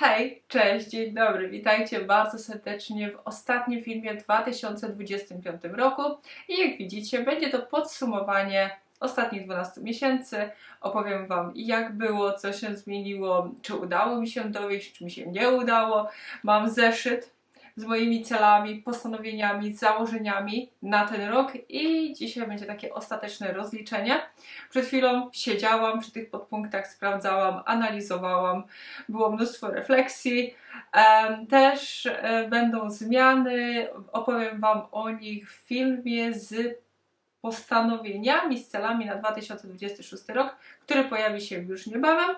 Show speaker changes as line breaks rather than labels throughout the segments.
Hej, cześć, dzień dobry, witajcie bardzo serdecznie w ostatnim filmie w 2025 roku i jak widzicie będzie to podsumowanie ostatnich 12 miesięcy. Opowiem Wam jak było, co się zmieniło, czy udało mi się dowieść, czy mi się nie udało. Mam zeszyt z moimi celami, postanowieniami, założeniami na ten rok i dzisiaj będzie takie ostateczne rozliczenie. Przed chwilą siedziałam przy tych podpunktach, sprawdzałam, analizowałam, było mnóstwo refleksji. Też e, będą zmiany, opowiem Wam o nich w filmie z postanowieniami, z celami na 2026 rok, który pojawi się już niebawem.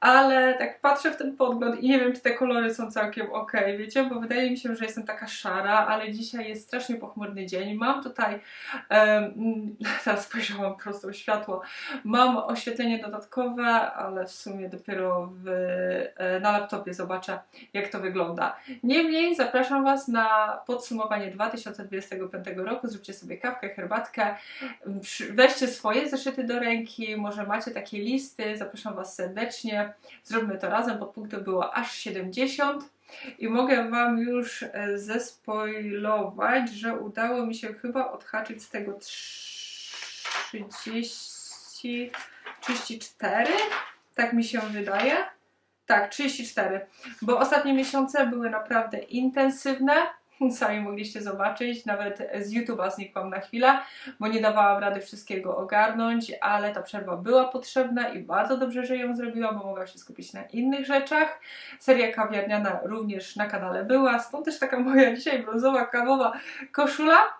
Ale tak patrzę w ten podgląd i nie wiem, czy te kolory są całkiem ok, wiecie, bo wydaje mi się, że jestem taka szara, ale dzisiaj jest strasznie pochmurny dzień. Mam tutaj, em, teraz spojrzałam prosto w światło, mam oświetlenie dodatkowe, ale w sumie dopiero w, e, na laptopie zobaczę, jak to wygląda. Niemniej zapraszam Was na podsumowanie 2025 roku. Zróbcie sobie kawkę, herbatkę, weźcie swoje zeszyty do ręki, może macie takie listy, zapraszam Was serdecznie. Zróbmy to razem, podpunktów było aż 70. I mogę Wam już e, zespoilować, że udało mi się chyba odhaczyć z tego 30, 34, tak mi się wydaje. Tak, 34, bo ostatnie miesiące były naprawdę intensywne. Sami mogliście zobaczyć, nawet z YouTube'a znikłam na chwilę, bo nie dawałam rady wszystkiego ogarnąć, ale ta przerwa była potrzebna i bardzo dobrze, że ją zrobiłam, bo mogłam się skupić na innych rzeczach. Seria kawiarniana również na kanale była, stąd też taka moja dzisiaj brązowa, kawowa koszula,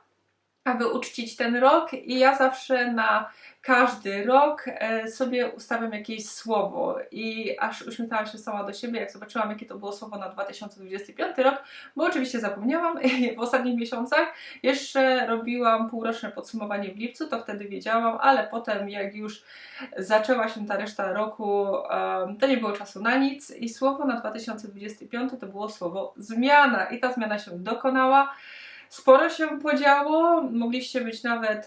aby uczcić ten rok i ja zawsze na każdy rok e, sobie ustawiam jakieś słowo i aż uśmiechnęłam się sama do siebie, jak zobaczyłam, jakie to było słowo na 2025 rok, bo oczywiście zapomniałam w ostatnich miesiącach. Jeszcze robiłam półroczne podsumowanie w lipcu, to wtedy wiedziałam, ale potem jak już zaczęła się ta reszta roku, to nie było czasu na nic i słowo na 2025 to było słowo zmiana i ta zmiana się dokonała. Sporo się podziało, mogliście być nawet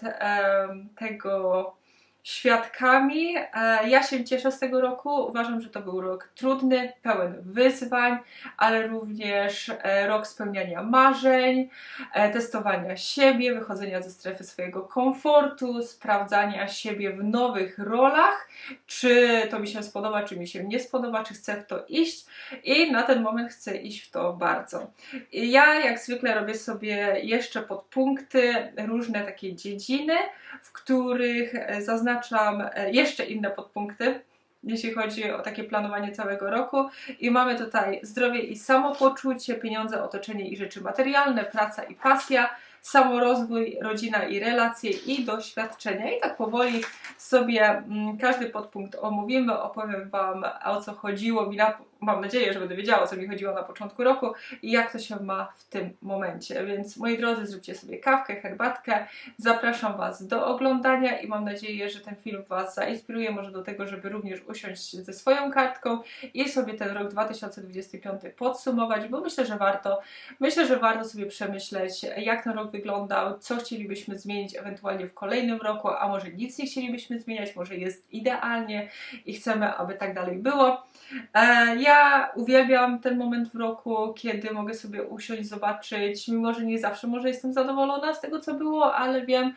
tego świadkami. E, Ja się cieszę z tego roku. Uważam, że to był rok trudny, pełen wyzwań, ale również e, rok spełniania marzeń, e, testowania siebie, wychodzenia ze strefy swojego komfortu, sprawdzania siebie w nowych rolach, czy to mi się spodoba, czy mi się nie spodoba, czy chcę w to iść. I na ten moment chcę iść w to bardzo. Ja, jak zwykle, robię sobie jeszcze podpunkty, różne takie dziedziny, w których e, zaznaczam e, jeszcze inne podpunkty, jeśli chodzi o takie planowanie całego roku. I mamy tutaj zdrowie i samopoczucie, pieniądze, otoczenie i rzeczy materialne, praca i pasja, samorozwój, rodzina i relacje i doświadczenia. I tak powoli sobie mm, każdy podpunkt omówimy, opowiem Wam o co chodziło mi na, mam nadzieję, że będę wiedziała o co mi chodziło na początku roku i jak to się ma w tym momencie. Więc moi drodzy, zróbcie sobie kawkę, herbatkę. Zapraszam Was do oglądania i mam nadzieję, że ten film Was zainspiruje może do tego, żeby również usiąść ze swoją kartką i sobie ten rok 2025 podsumować, bo myślę, że warto. Myślę, że warto sobie przemyśleć, jak ten rok wyglądał, co chcielibyśmy zmienić ewentualnie w kolejnym roku, a może nic nie chcielibyśmy zmieniać, może jest idealnie i chcemy, aby tak dalej było. E, Ja uwielbiam ten moment w roku, kiedy mogę sobie usiąść, zobaczyć, mimo że nie zawsze może jestem zadowolona z tego, co było, ale wiem,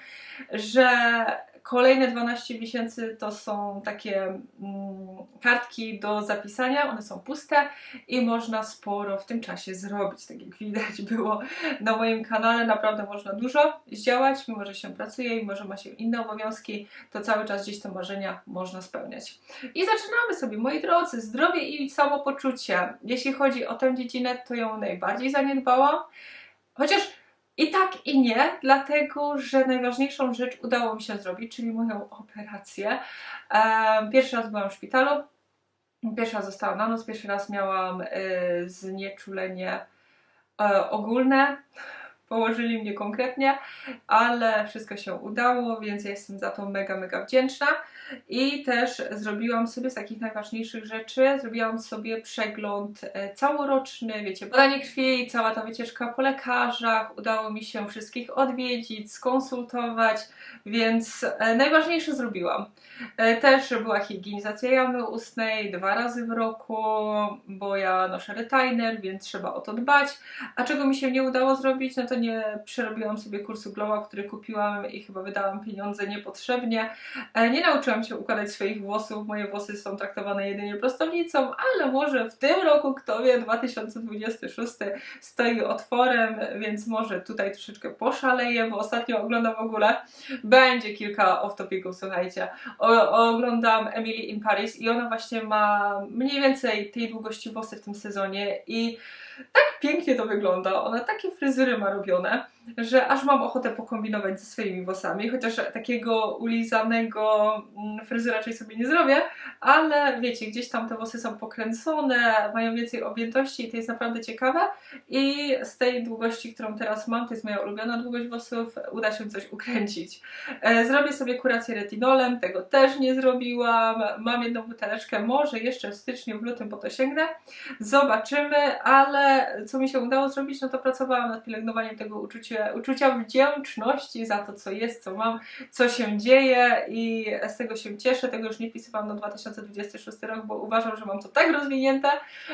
że kolejne 12 miesięcy to są takie mm, kartki do zapisania, one są puste i można sporo w tym czasie zrobić. Tak jak widać było na moim kanale, naprawdę można dużo zdziałać, mimo że się pracuje, mimo że ma się inne obowiązki, to cały czas gdzieś te marzenia można spełniać. I zaczynamy sobie, moi drodzy, zdrowie i samopoczucie. Jeśli chodzi o tę dziedzinę, to ją najbardziej zaniedbałam. Chociaż i tak, i nie, dlatego że najważniejszą rzecz udało mi się zrobić, czyli moją operację. Em, Pierwszy raz byłam w szpitalu, pierwszy raz na noc, pierwszy raz miałam y, znieczulenie e, ogólne. Położyli mnie konkretnie, ale wszystko się udało, więc ja jestem za to mega, mega wdzięczna. I też zrobiłam sobie z takich najważniejszych rzeczy, zrobiłam sobie przegląd e, całoroczny, wiecie, badanie krwi, cała ta wycieczka po lekarzach, udało mi się wszystkich odwiedzić, skonsultować, więc e, najważniejsze zrobiłam. E, Też była higienizacja jamy ustnej dwa razy w roku, bo ja noszę retainer, więc trzeba o to dbać. A czego mi się nie udało zrobić, no to nie przerobiłam sobie kursu Glow Up, który kupiłam i chyba wydałam pieniądze niepotrzebnie. E, Nie nauczyłam się układać swoich włosów, moje włosy są traktowane jedynie prostownicą, ale może w tym roku, kto wie, 2026 stoi otworem, więc może tutaj troszeczkę poszaleję, bo ostatnio oglądam w ogóle, będzie kilka off-topiców, słuchajcie. O, oglądam Emily in Paris i ona właśnie ma mniej więcej tej długości włosy w tym sezonie i tak pięknie to wygląda. Ona takie fryzury ma robione, że aż mam ochotę pokombinować ze swoimi włosami, chociaż takiego ulizanego mm, fryzura raczej sobie nie zrobię, ale wiecie, gdzieś tam te włosy są pokręcone, mają więcej objętości i to jest naprawdę ciekawe. I z tej długości, którą teraz mam, to jest moja ulubiona długość włosów, uda się coś ukręcić. E, Zrobię sobie kurację retinolem, tego też nie zrobiłam, mam jedną buteleczkę, może jeszcze w styczniu, w lutym po to sięgnę, zobaczymy, ale co mi się udało zrobić, no to pracowałam nad pielęgnowaniem tego uczucia, uczucia wdzięczności za to, co jest, co mam, co się dzieje i z tego się cieszę, tego już nie wpisywałam na 2026 rok, bo uważam, że mam to tak rozwinięte,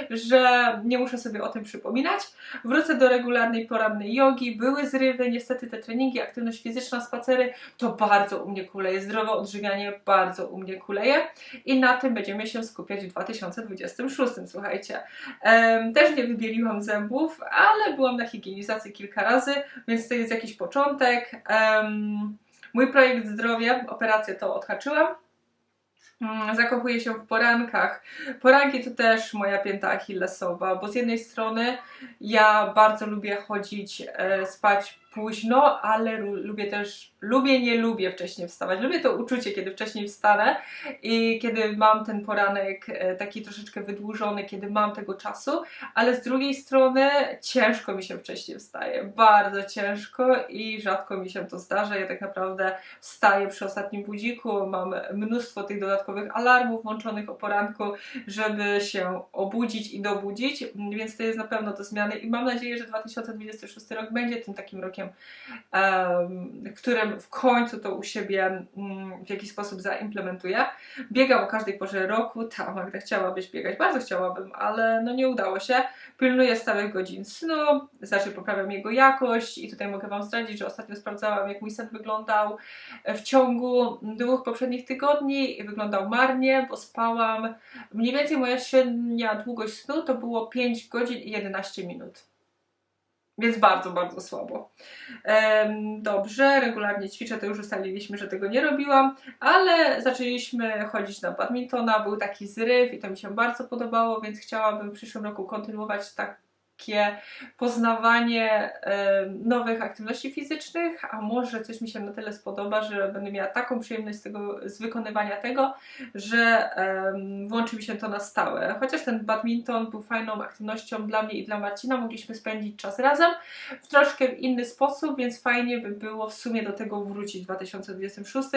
że nie muszę sobie o tym przypominać. Wrócę do regularnej porannej jogi, były zrywy, niestety te treningi, aktywność fizyczna, spacery, to bardzo u mnie kuleje, zdrowe odżywianie bardzo u mnie kuleje i na tym będziemy się skupiać w 2026, słuchajcie. Też nie wybieliłam zębów, ale byłam na higienizacji kilka razy, więc to jest jakiś początek. Em, mój projekt zdrowie, operację to odhaczyłam. Mm, Zakochuję się w porankach. Poranki to też moja pięta achillesowa, bo z jednej strony ja bardzo lubię chodzić, e, spać późno, ale lu- lubię też, lubię, nie lubię wcześniej wstawać. Lubię to uczucie, kiedy wcześniej wstanę i kiedy mam ten poranek e, taki troszeczkę wydłużony, kiedy mam tego czasu, ale z drugiej strony ciężko mi się wcześniej wstaje, bardzo ciężko i rzadko mi się to zdarza. Ja tak naprawdę wstaję przy ostatnim budziku, mam mnóstwo tych dodatkowych alarmów włączonych o poranku, żeby się obudzić i dobudzić, więc to jest na pewno do zmiany i mam nadzieję, że 2026 rok będzie tym takim rokiem, em, w którym w końcu to u siebie mm, w jakiś sposób zaimplementuję. Biegam o każdej porze roku, ta Magda chciałabyś biegać, bardzo chciałabym, ale no nie udało się. Pilnuję stałych godzin snu, znaczy poprawiam jego jakość i tutaj mogę Wam zdradzić, że ostatnio sprawdzałam jak mój sen wyglądał w ciągu dwóch poprzednich tygodni i wyglądał marnie, bo spałam mniej więcej moja średnia długość snu to było 5 godzin i 11 minut. Więc bardzo, bardzo słabo. Dobrze, regularnie ćwiczę, to już ustaliliśmy, że tego nie robiłam, ale zaczęliśmy chodzić na badmintona, był taki zryw i to mi się bardzo podobało, więc chciałabym w przyszłym roku kontynuować poznawanie nowych aktywności fizycznych, a może coś mi się na tyle spodoba, że będę miała taką przyjemność z, tego, z wykonywania tego, że włączy mi się to na stałe. Chociaż ten badminton był fajną aktywnością dla mnie i dla Marcina, mogliśmy spędzić czas razem w troszkę inny sposób, więc fajnie by było w sumie do tego wrócić w 2026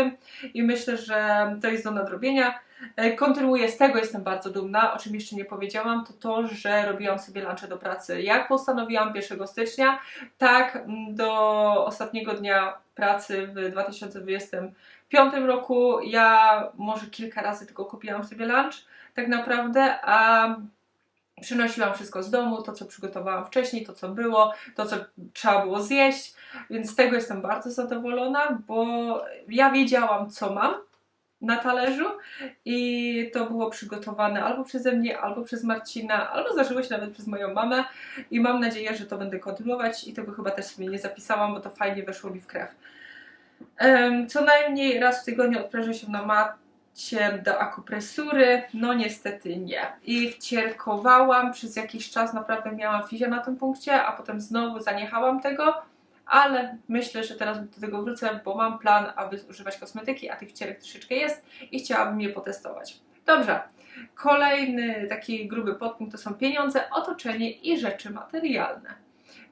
i myślę, że to jest do nadrobienia. E, Kontynuuję, z tego jestem bardzo dumna, o czym jeszcze nie powiedziałam, to to, że robiłam sobie lunche do pracy. Jak postanowiłam 1 stycznia, tak do ostatniego dnia pracy w 2025 roku. Ja może kilka razy tylko kupiłam sobie lunch, tak naprawdę, a przynosiłam wszystko z domu, to co przygotowałam wcześniej, to co było, to co trzeba było zjeść, więc z tego jestem bardzo zadowolona, bo ja wiedziałam, co mam na talerzu i to było przygotowane albo przeze mnie, albo przez Marcina, albo zdarzyło się nawet przez moją mamę i mam nadzieję, że to będę kontynuować i tego chyba też sobie nie zapisałam, bo to fajnie weszło mi w krew. Co najmniej raz w tygodniu odprężę się na macie do akupresury, no niestety nie. I wcierkowałam przez jakiś czas, naprawdę miałam fizję na tym punkcie, a potem znowu zaniechałam tego, ale myślę, że teraz do tego wrócę, bo mam plan, aby używać kosmetyki, a tych wcierek troszeczkę jest i chciałabym je potestować. Dobrze, kolejny taki gruby podpunkt to są pieniądze, otoczenie i rzeczy materialne.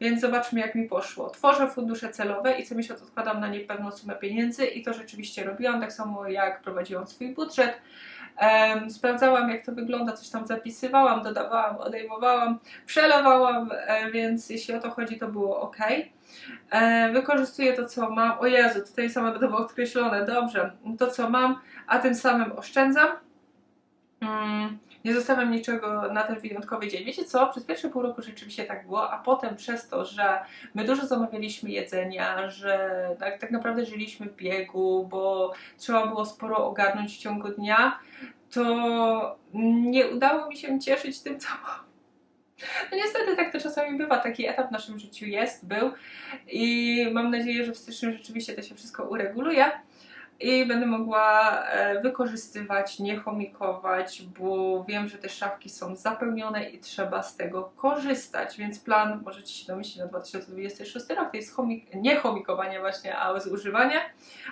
więc zobaczmy jak mi poszło. Tworzę fundusze celowe i co miesiąc odkładam na nie pewną sumę pieniędzy i to rzeczywiście robiłam, tak samo jak prowadziłam swój budżet. Sprawdzałam jak to wygląda, coś tam zapisywałam, dodawałam, odejmowałam, przelewałam, e, więc jeśli o to chodzi, to było ok. E, wykorzystuję to, co mam. O Jezu, tutaj same będą określone, dobrze. To, co mam, a tym samym oszczędzam. Mm, nie zostawiam niczego na ten wyjątkowy dzień. Wiecie co? Przez pierwsze pół roku rzeczywiście tak było, a potem przez to, że my dużo zamawialiśmy jedzenia, że tak, tak naprawdę żyliśmy w biegu, bo trzeba było sporo ogarnąć w ciągu dnia, to nie udało mi się cieszyć tym, co. No niestety tak to czasami bywa, taki etap w naszym życiu jest, był i mam nadzieję, że w styczniu rzeczywiście to się wszystko ureguluje i będę mogła e, wykorzystywać, nie chomikować, bo wiem, że te szafki są zapełnione i trzeba z tego korzystać, więc plan, możecie się domyślić, na 2026 rok to jest chomik, nie chomikowanie właśnie, a zużywanie,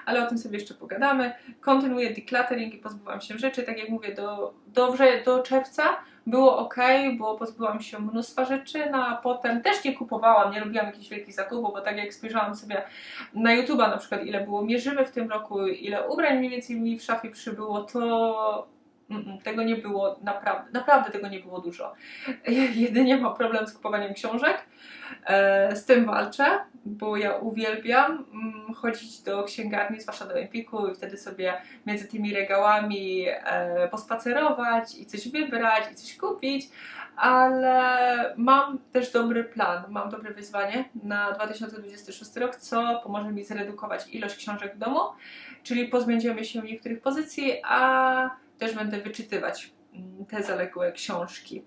ale o tym sobie jeszcze pogadamy. Kontynuuję decluttering i pozbywam się rzeczy, tak jak mówię, do, do, do czerwca było ok, bo pozbyłam się mnóstwa rzeczy, no a potem też nie kupowałam, nie robiłam jakichś wielkich zakupów, bo tak jak spojrzałam sobie na YouTube'a na przykład, ile było mierzymy w tym roku, ile ubrań mniej więcej mi w szafie przybyło, to tego nie było naprawdę, naprawdę tego nie było dużo. Jedynie mam problem z kupowaniem książek, e, z tym walczę, bo ja uwielbiam mm, chodzić do księgarni, zwłaszcza do Empiku i wtedy sobie między tymi regałami e, pospacerować i coś wybrać i coś kupić, ale mam też dobry plan, mam dobre wyzwanie na 2026 rok, co pomoże mi zredukować ilość książek w domu, czyli pozbędziemy się niektórych pozycji, a też będę wyczytywać mm, te zaległe książki.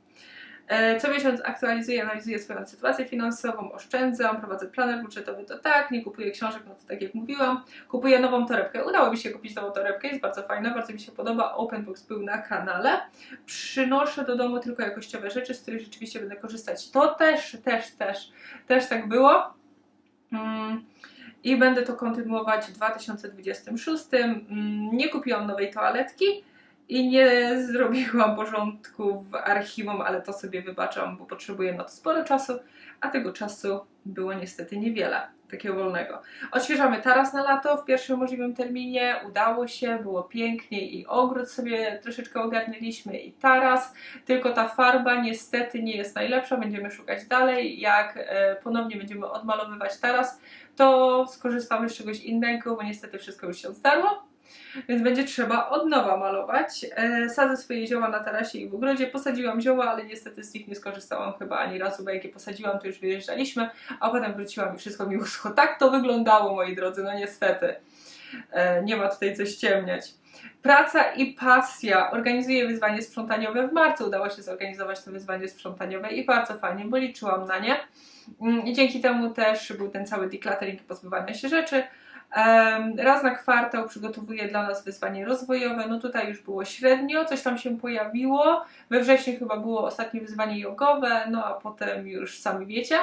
E, Co miesiąc aktualizuję, analizuję swoją sytuację finansową, oszczędzam, prowadzę planer budżetowy, to tak, nie kupuję książek, no to tak jak mówiłam. Kupuję nową torebkę. Udało mi się kupić nową torebkę, jest bardzo fajna, bardzo mi się podoba. Open Box był na kanale. Przynoszę do domu tylko jakościowe rzeczy, z których rzeczywiście będę korzystać. To też, też, też, też tak było. Mm. I będę to kontynuować w 2026. Mm, Nie kupiłam nowej toaletki i nie zrobiłam porządku w archiwum, ale to sobie wybaczam, bo potrzebuję na to sporo czasu, a tego czasu było niestety niewiele takiego wolnego. Odświeżamy taras na lato w pierwszym możliwym terminie, udało się, było pięknie i ogród sobie troszeczkę ogarnęliśmy i taras, tylko ta farba niestety nie jest najlepsza, będziemy szukać dalej, jak e, ponownie będziemy odmalowywać taras, to skorzystamy z czegoś innego, bo niestety wszystko już się zdarło. Więc będzie trzeba od nowa malować. E, sadzę swoje zioła na tarasie i w ogrodzie. Posadziłam zioła, ale niestety z nich nie skorzystałam chyba ani razu, bo jak je posadziłam, to już wyjeżdżaliśmy, a potem wróciłam i wszystko mi uschło. Tak to wyglądało, moi drodzy, no niestety. E, nie ma tutaj co ściemniać. Praca i pasja. Organizuję wyzwanie sprzątaniowe w marcu. Udało się zorganizować to wyzwanie sprzątaniowe i bardzo fajnie, bo liczyłam na nie. Mm, I dzięki temu też był ten cały decluttering pozbywania się rzeczy. Raz na kwartał przygotowuję dla nas wyzwanie rozwojowe. No tutaj już było średnio, coś tam się pojawiło. We wrześniu chyba było ostatnie wyzwanie jogowe, no a potem już sami wiecie.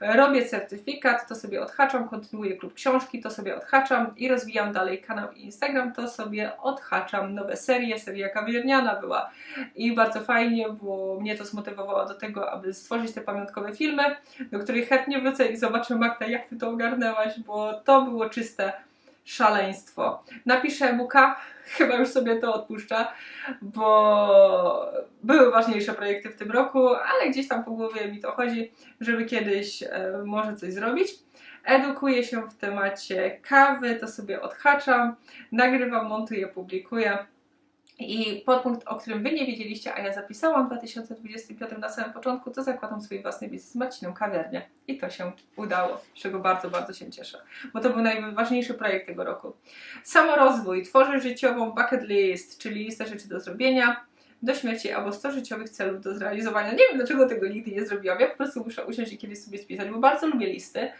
Robię certyfikat, to sobie odhaczam, kontynuuję klub książki, to sobie odhaczam i rozwijam dalej kanał Instagram, to sobie odhaczam nowe serie. Seria kawierniana była i bardzo fajnie, bo mnie to zmotywowało do tego, aby stworzyć te pamiątkowe filmy, do których chętnie wrócę i zobaczę Magda, jak ty to ogarnęłaś, bo to było czyste szaleństwo. Napiszę Muka, chyba już sobie to odpuszcza, bo były ważniejsze projekty w tym roku, ale gdzieś tam po głowie mi to chodzi, żeby kiedyś e, może coś zrobić. Edukuję się w temacie kawy, to sobie odhaczam, nagrywam, montuję, publikuję. I podpunkt, o którym Wy nie wiedzieliście, a ja zapisałam w 2025 na samym początku, to zakładam swój własny biznes z Marcinem kawiarnię. I to się udało, z czego bardzo, bardzo się cieszę, bo to był najważniejszy projekt tego roku. Samorozwój. Tworzę życiową bucket list, czyli listę rzeczy do zrobienia, do śmierci albo 100 życiowych celów do zrealizowania. Nie wiem, dlaczego tego nigdy nie zrobiłam. Ja po prostu muszę usiąść i kiedyś sobie spisać, bo bardzo lubię listy.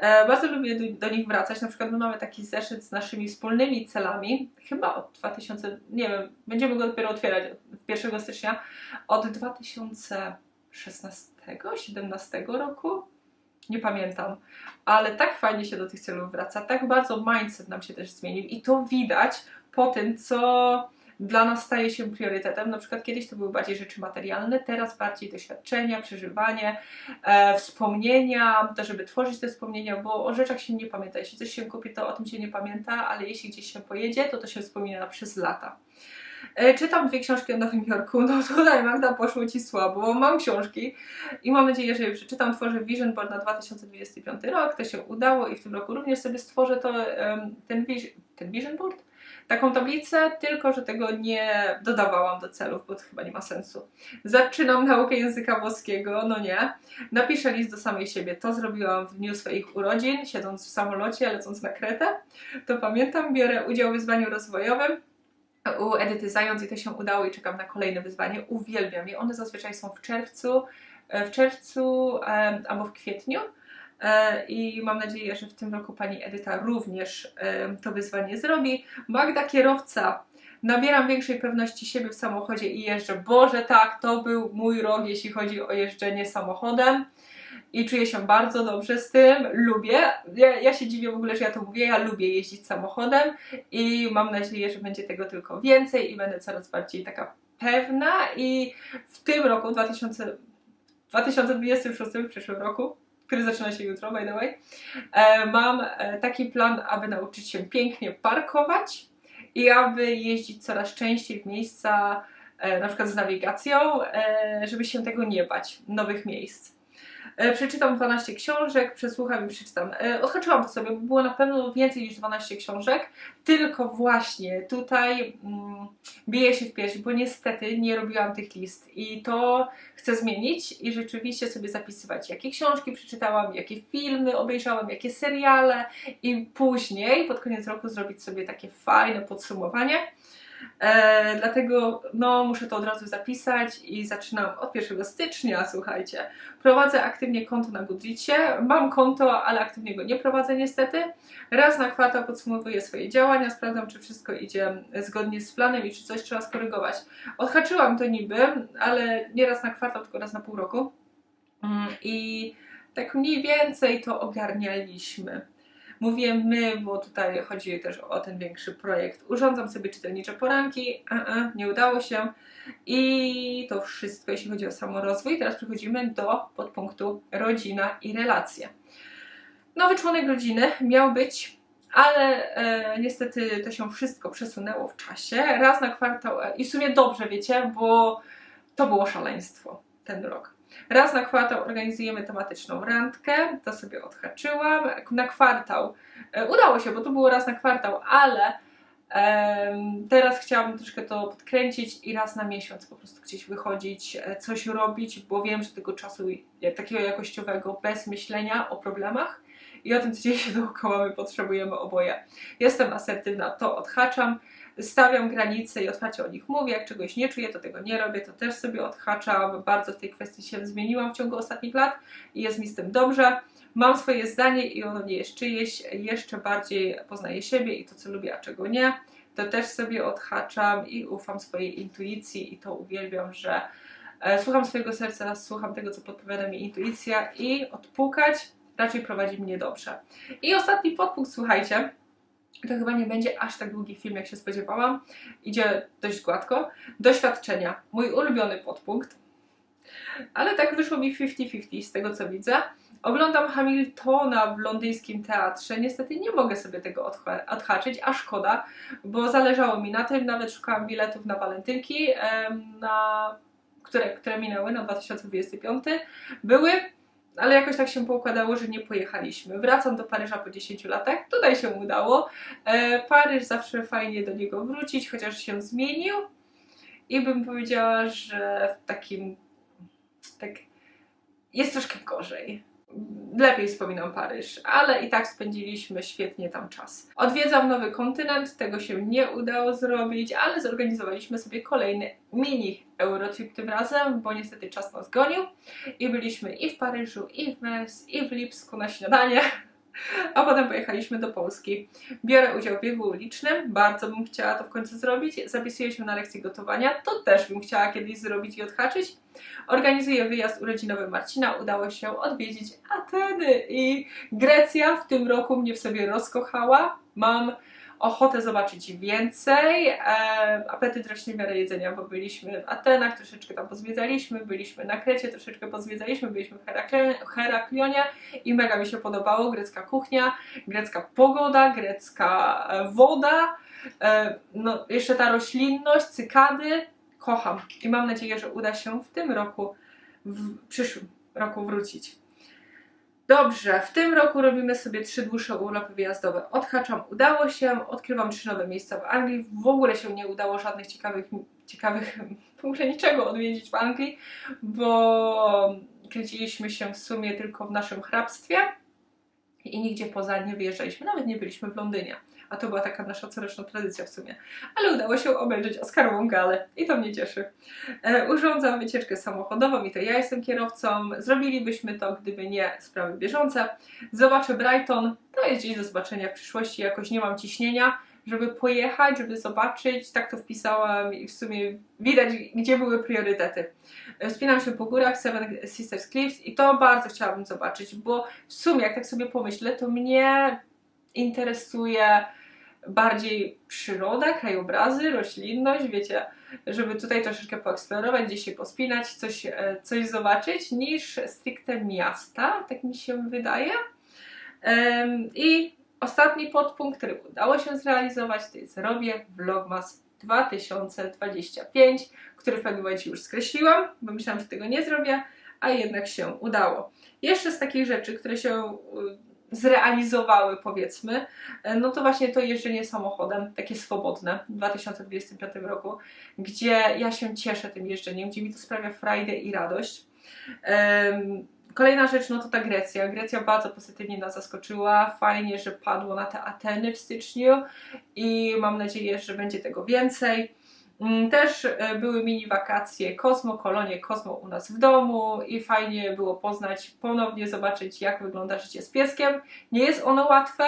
E, bardzo lubię do, do nich wracać. Na przykład my mamy taki zeszyt z naszymi wspólnymi celami, chyba od 2000, nie wiem, będziemy go dopiero otwierać od 1 stycznia, od 2016, 17 roku. Nie pamiętam, ale tak fajnie się do tych celów wraca, tak bardzo mindset nam się też zmienił i to widać po tym, co dla nas staje się priorytetem. Na przykład kiedyś to były bardziej rzeczy materialne, teraz bardziej doświadczenia, przeżywanie, e, wspomnienia, to żeby tworzyć te wspomnienia, bo o rzeczach się nie pamięta. Jeśli coś się kupi, to o tym się nie pamięta, ale jeśli gdzieś się pojedzie, to to się wspomina przez lata. E, Czytam dwie książki o Nowym Jorku. No tutaj Magda poszło Ci słabo. Mam książki i mam nadzieję, że je przeczytam. Tworzę Vision Board na 2025 rok. To się udało i w tym roku również sobie stworzę to, ten, ten Vision Board. Taką tablicę, tylko że tego nie dodawałam do celów, bo to chyba nie ma sensu. Zaczynam naukę języka włoskiego, no nie. Napiszę list do samej siebie. To zrobiłam w dniu swoich urodzin, siedząc w samolocie, lecąc na Kretę. To pamiętam, biorę udział w wyzwaniu rozwojowym u Edyty Zając i to się udało i czekam na kolejne wyzwanie. Uwielbiam je. One zazwyczaj są w czerwcu, e, w czerwcu em, albo w kwietniu. E, I mam nadzieję, że w tym roku pani Edyta również em, to wyzwanie zrobi. Magda kierowca. Nabieram większej pewności siebie w samochodzie i jeżdżę. Boże, tak, to był mój rok, jeśli chodzi o jeżdżenie samochodem. I czuję się bardzo dobrze z tym. Lubię. Ja, ja się dziwię w ogóle, że ja to mówię. Ja lubię jeździć samochodem i mam nadzieję, że będzie tego tylko więcej i będę coraz bardziej taka pewna. I w tym roku, 2000, 2026, w przyszłym roku, który zaczyna się jutro, by the way, e, mam e, taki plan, aby nauczyć się pięknie parkować i aby jeździć coraz częściej w miejsca, e, na przykład z nawigacją, żeby się tego nie bać, nowych miejsc. E, Przeczytam 12 książek, przesłucham i przeczytam. E, Odhaczyłam to sobie, bo było na pewno więcej niż 12 książek, tylko właśnie tutaj mm, biję się w pierś, bo niestety nie robiłam tych list i to chcę zmienić i rzeczywiście sobie zapisywać, jakie książki przeczytałam, jakie filmy obejrzałam, jakie seriale i później pod koniec roku zrobić sobie takie fajne podsumowanie. E, dlatego no, muszę to od razu zapisać i zaczynam od 1 stycznia, słuchajcie. Prowadzę aktywnie konto na Goodreadsie. Mam konto, ale aktywnie go nie prowadzę niestety. Raz na kwartał podsumowuję swoje działania, sprawdzam, czy wszystko idzie zgodnie z planem i czy coś trzeba skorygować. Odhaczyłam to niby, ale nie raz na kwartał, tylko raz na pół roku. Mm, I tak mniej więcej to ogarnialiśmy. Mówię my, bo tutaj chodzi też o ten większy projekt. Urządzam sobie czytelnicze poranki, a, a, nie udało się. I to wszystko, jeśli chodzi o samorozwój. Teraz przechodzimy do podpunktu rodzina i relacje. Nowy członek rodziny miał być, ale e, niestety to się wszystko przesunęło w czasie. Raz na kwartał e, i w sumie dobrze, wiecie, bo to było szaleństwo ten rok. Raz na kwartał organizujemy tematyczną randkę, to sobie odhaczyłam. Na kwartał e, udało się, bo to było raz na kwartał, ale teraz chciałabym troszkę to podkręcić i raz na miesiąc po prostu gdzieś wychodzić, e, coś robić, bo wiem, że tego czasu e, takiego jakościowego, bez myślenia o problemach i o tym, co dzieje się dookoła, my potrzebujemy oboje. Jestem asertywna, to odhaczam stawiam granice i otwarcie o nich mówię. Jak czegoś nie czuję, to tego nie robię, to też sobie odhaczam. Bardzo w tej kwestii się zmieniłam w ciągu ostatnich lat i jest mi z tym dobrze. Mam swoje zdanie i ono nie jest czyjeś. Jeszcze bardziej poznaję siebie i to, co lubię, a czego nie. To też sobie odhaczam i ufam swojej intuicji i to uwielbiam, że e, słucham swojego serca, słucham tego, co podpowiada mi intuicja i odpukać raczej prowadzi mnie dobrze. I ostatni podpunkt, słuchajcie, to chyba nie będzie aż tak długi film, jak się spodziewałam. Idzie dość gładko. Doświadczenia. Mój ulubiony podpunkt. Ale tak wyszło mi 50-50 z tego, co widzę. Oglądam Hamiltona w londyńskim teatrze. Niestety nie mogę sobie tego odhaczyć, a szkoda, bo zależało mi na tym. Nawet szukałam biletów na walentynki, na, które, które minęły na 2025. Były, ale jakoś tak się poukładało, że nie pojechaliśmy. Wracam do Paryża po 10 latach, tutaj się udało. E, Paryż zawsze fajnie do niego wrócić, chociaż się zmienił. I bym powiedziała, że w takim. Tak. Jest troszkę gorzej. Lepiej wspominam Paryż, ale i tak spędziliśmy świetnie tam czas. Odwiedzam nowy kontynent, tego się nie udało zrobić, ale zorganizowaliśmy sobie kolejny mini Eurotrip tym razem, bo niestety czas nas gonił i byliśmy i w Paryżu, i w Mers, i w Lipsku na śniadanie, a potem pojechaliśmy do Polski. Biorę udział w biegu ulicznym, bardzo bym chciała to w końcu zrobić. Zapisuję się na lekcję gotowania, to też bym chciała kiedyś zrobić i odhaczyć. Organizuję wyjazd urodzinowy Marcina, udało się odwiedzić Ateny i Grecja w tym roku mnie w sobie rozkochała. Mam ochotę zobaczyć więcej. E, apetyt rośnie w miarę jedzenia, bo byliśmy w Atenach, troszeczkę tam pozwiedzaliśmy, byliśmy na Krecie, troszeczkę pozwiedzaliśmy, byliśmy w Heraklionie, i mega mi się podobało. Grecka kuchnia, grecka pogoda, grecka e, woda, e, no, jeszcze ta roślinność, cykady. Kocham i mam nadzieję, że uda się w tym roku, w przyszłym roku wrócić. Dobrze, w tym roku robimy sobie trzy dłuższe urlopy wyjazdowe. Odhaczam, udało się, odkrywam trzy nowe miejsca w Anglii. W ogóle się nie udało żadnych ciekawych, ciekawych w ogóle niczego odwiedzić w Anglii, bo kręciliśmy się w sumie tylko w naszym hrabstwie i nigdzie poza nie wyjeżdżaliśmy. Nawet nie byliśmy w Londynie, a to była taka nasza coroczna tradycja w sumie. Ale udało się obejrzeć Oscarową galę i to mnie cieszy. E, urządzam wycieczkę samochodową i to ja jestem kierowcą. Zrobilibyśmy to, gdyby nie sprawy bieżące. Zobaczę Brighton. To jest gdzieś do zobaczenia w przyszłości. Jakoś nie mam ciśnienia, żeby pojechać, żeby zobaczyć. Tak to wpisałam i w sumie widać, gdzie były priorytety. E, Wspinam się po górach Seven Sisters Cliffs i to bardzo chciałabym zobaczyć, bo w sumie, jak tak sobie pomyślę, to mnie interesuje bardziej przyroda, krajobrazy, roślinność, wiecie, żeby tutaj troszeczkę poeksplorować, gdzieś się pospinać, coś, e, coś zobaczyć, niż stricte miasta, tak mi się wydaje. I ostatni podpunkt, który udało się zrealizować, to jest robię Vlogmas 2025, który w pewnym momencie już skreśliłam, bo myślałam, że tego nie zrobię, a jednak się udało. Jeszcze z takich rzeczy, które się zrealizowały, powiedzmy, e, no to właśnie to jeżdżenie samochodem, takie swobodne w 2025 roku, gdzie ja się cieszę tym jeżdżeniem, gdzie mi to sprawia frajdę i radość. Kolejna rzecz, no to ta Grecja. Grecja bardzo pozytywnie nas zaskoczyła. Fajnie, że padło na te Ateny w styczniu i mam nadzieję, że będzie tego więcej. Mm, Też e, były mini wakacje Kosmo, kolonie Kosmo u nas w domu i fajnie było poznać, ponownie zobaczyć jak wygląda życie z pieskiem. Nie jest ono łatwe,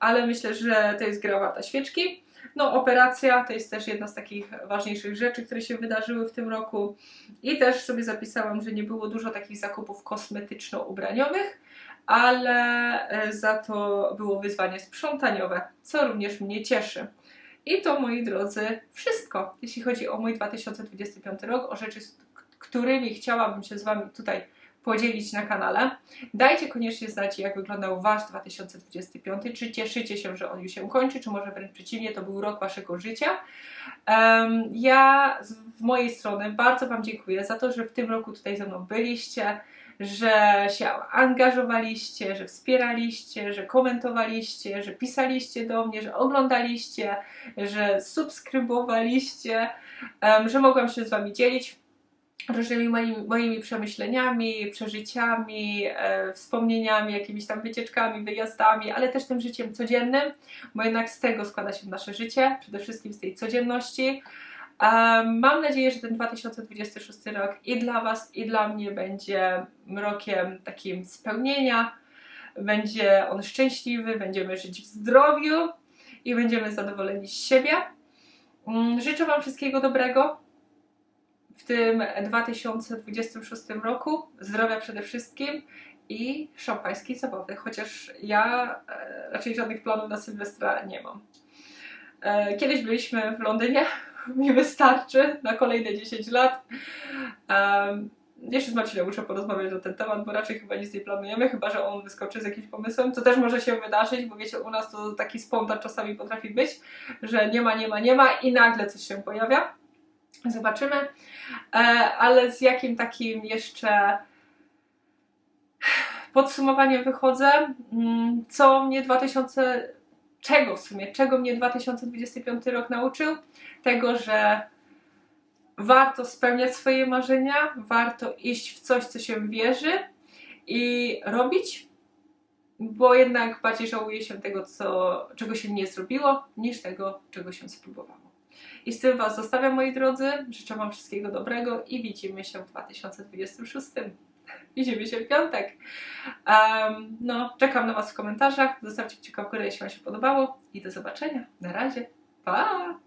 ale myślę, że to jest gra warta świeczki. No operacja to jest też jedna z takich ważniejszych rzeczy, które się wydarzyły w tym roku i też sobie zapisałam, że nie było dużo takich zakupów kosmetyczno-ubraniowych, ale e, za to było wyzwanie sprzątaniowe, co również mnie cieszy. I to, moi drodzy, wszystko, jeśli chodzi o mój 2025 rok, o rzeczy, z którymi chciałabym się z Wami tutaj podzielić na kanale. Dajcie koniecznie znać, jak wyglądał Wasz 2025. Czy cieszycie się, że on już się kończy, czy może wręcz przeciwnie, to był rok Waszego życia. Em, ja z mojej strony bardzo Wam dziękuję za to, że w tym roku tutaj ze mną byliście, że się angażowaliście, że wspieraliście, że komentowaliście, że pisaliście do mnie, że oglądaliście, że subskrybowaliście, że mogłam się z Wami dzielić różnymi moimi, moimi przemyśleniami, przeżyciami, e, wspomnieniami, jakimiś tam wycieczkami, wyjazdami, ale też tym życiem codziennym, bo jednak z tego składa się nasze życie, przede wszystkim z tej codzienności. Mam nadzieję, że ten 2026 rok i dla Was, i dla mnie będzie rokiem takim spełnienia. Będzie on szczęśliwy, będziemy żyć w zdrowiu i będziemy zadowoleni z siebie. Mm, Życzę Wam wszystkiego dobrego w tym 2026 roku. Zdrowia przede wszystkim i szampańskiej zabawy, chociaż ja e, raczej żadnych planów na Sylwestra nie mam. E, Kiedyś byliśmy w Londynie, mi wystarczy na kolejne 10 lat. Um, jeszcze z Marcinem muszę porozmawiać na ten temat, bo raczej chyba nic nie planujemy, chyba że on wyskoczy z jakimś pomysłem, co też może się wydarzyć, bo wiecie, u nas to taki spontan czasami potrafi być, że nie ma, nie ma, nie ma i nagle coś się pojawia. Zobaczymy. E, ale z jakim takim jeszcze podsumowaniem wychodzę, mm, co mnie 2000, czego w sumie, czego mnie 2025 rok nauczył? Tego, że warto spełniać swoje marzenia, warto iść w coś, co się wierzy i robić, bo jednak bardziej żałuje się tego, co, czego się nie zrobiło, niż tego, czego się spróbowało. I z tym Was zostawiam, moi drodzy. Życzę Wam wszystkiego dobrego i widzimy się w 2026. Widzimy się w piątek. Um, no, czekam na Was w komentarzach. Zostawcie kciuka w górę, jeśli Wam się podobało. I do zobaczenia. Na razie. Pa!